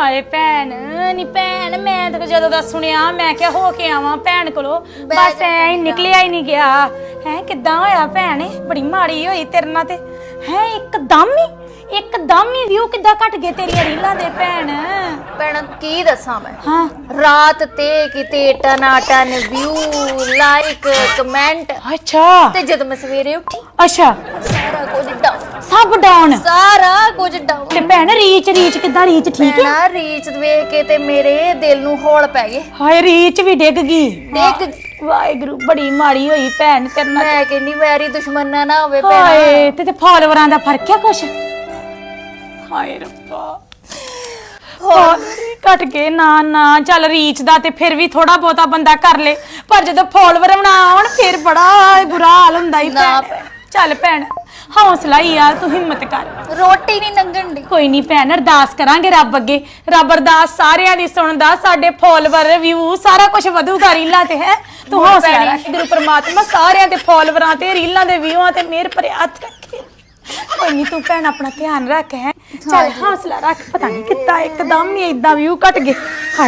ਹਾਏ ਭੈਣ ਨੀ ਭੈਣ ਮੈਂ ਤਾਂ ਜਦੋਂ ਦਾ ਸੁਣਿਆ ਮੈਂ ਕਿਹਾ ਹੋ ਕੇ ਆਵਾਂ ਭੈਣ ਕੋਲੋਂ। ਬਸ ਐ ਹੀ ਨਿਕਲਿਆ ਹੀ ਨਹੀਂ ਗਿਆ। ਹੈ ਕਿੱਦਾਂ ਹੋਇਆ ਭੈਣ? ਬੜੀ ਮਾੜੀ ਹੋਈ ਤੇਰੇ ਨਾਲ ਤੇ। ਹੈ ਇੱਕਦਮ ਹੀ? ਇੱਕਦਮ ਹੀ ਵਿਊ ਕਿੱਦਾਂ ਘਟ ਗਏ ਤੇਰੀਆਂ ਰੀਲਾਂ ਦੇ ਭੈਣ? ਭੈਣ ਕੀ ਦੱਸਾਂ ਮੈਂ? ਹਾਂ। ਰਾਤ ਤੇ ਕਿਤੇ ਟਨਾ ਟਨ ਵਿਊ ਲਾਈਕ ਕਮੈਂਟ ਅੱਛਾ। ਤੇ ਜਦ ਮੈਂ ਸਵੇਰੇ ਉੱਠੀ ਅੱਛਾ। ਸਾਰਾ ਕੁਝ ਡਾਊਨ ਸਭ ਡਾਊਨ ਸਾਰਾ ਕੁਝ ਡਾਊਨ ਤੇ ਭੈਣ ਰੀਚ ਰੀਚ ਕਿੱਦਾਂ ਰੀਚ ਠੀਕ ਹੈ? ਭੈਣਾ ਰੀਚ ਵੇਖ ਕੇ ਤੇ ਮੇਰੇ ਦਿਲ ਨੂੰ ਹੌਲ ਪੈ ਗਏ। ਹਾਏ ਰੀਚ ਵੀ ਡਿੱਗ ਗਈ। ਦੇਖ ਵਾਹਿਗੁਰੂ ਬੜੀ ਮਾੜੀ ਹੋਈ ਭੈਣ ਤੇਰੇ ਨਾਲ। ਮੈਂ ਕਹਿੰਦੀ ਵੈਰੀ ਦੁਸ਼ਮਣਾ ਨਾ ਹੋਵੇ ਭੈਣਾ। ਹਾਏ ਤੇ ਤੇ ਫਾਲੋਵਰਾਂ ਦਾ ਫ਼ਰਕ ਹੈ ਕੁਛ? ਹਾਏ ਰੱਬਾ। ਹੋਰ? ਘਟ ਕੇ ਨਾ ਨਾ ਚੱਲ ਰੀਚ ਦਾ ਤੇ ਫਿਰ ਵੀ ਥੋੜਾ ਬਹੁਤਾ ਬੰਦਾ ਕਰ ਲੇ। ਪਰ ਜਦੋਂ ਫਾਲੋਵਰ ਬਣਾ ਆਉਣ ਫਿਰ ਬੜਾ ਬੁਰਾ ਹਾਲ ਹੁੰਦਾ ਹੀ ਨਾ ਭੈਣ। ਚੱਲ ਭੈਣ ਹੌਸਲਾ ਹੀ ਯਾਰ ਤੂੰ ਹਿੰਮਤ ਕਰ। ਰੋਟੀ ਨਹੀਂ ਲੰਘਣ ਦੀ ਕੋਈ ਨਹੀਂ ਭੈਣ ਅਰਦਾਸ ਕਰਾਂਗੇ ਰੱਬ ਅੱਗੇ। ਰੱਬ ਅਰਦਾਸ ਸਾਰਿਆਂ ਦੀ ਸੁਣਦਾ ਸਾਡੇ ਫਾਲੋਵਰ ਰਿਵਿਊ ਸਾਰਾ ਕੁਝ ਵਧੂਗਾ ਰੀਲਾਂ ਤੇ ਹੈ? ਤੂੰ ਹੌਸਲਾ। ਰੱਖ ਗੁਰੂ ਪ੍ਰਮਾਤਮਾ ਸਾਰਿਆਂ ਦੇ ਫਾਲੋਵਰਾਂ ਤੇ ਰੀਲਾਂ ਦੇ ਵਿਊਆਂ ਤੇ ਮਿਹਰ ਭਰਿਆ ਹੱਥ ਰੱਖੇ। ਕੋਈ ਨਹੀਂ ਤੂੰ ਭੈਣ ਆਪਣਾ ਧਿਆਨ ਰੱਖ ਹੈ? ਚੱਲ ਹੌਸਲਾ ਰੱਖ ਪਤਾ ਨਹੀਂ ਕਿੱਦਾਂ ਇੱਕਦਮ ਹੀ ਇਦਾਂ ਵਿਊ ਘਟ ਗਏ। ਹਾਏ